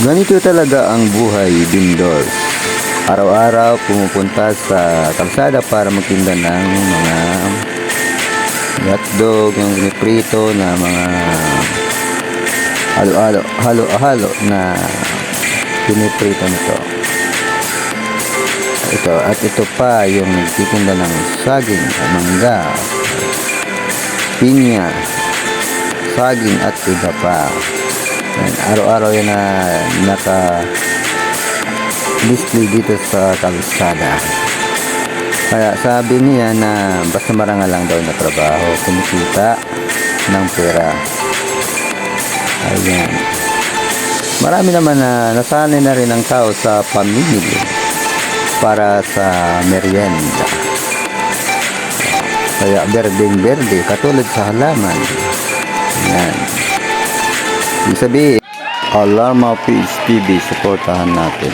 Ganito talaga ang buhay bindor. Araw-araw pumupunta sa kalsada para magtinda ng mga hotdog, yung giniprito na mga halo-halo, halo-halo na piniprito nito. Ito, at ito pa yung nagtitinda ng saging, mangga, pinya, saging at iba pa. Araw-araw yan na naka display dito sa kalsada. Kaya sabi niya na basta marangal lang daw na trabaho, kumikita ng pera. Ayan. Marami naman na nasanay na rin ang tao sa pamimili para sa merienda. Kaya berdeng berde, katulad sa halaman. Yan. Sabihin, Alarma Page TV, supportahan natin.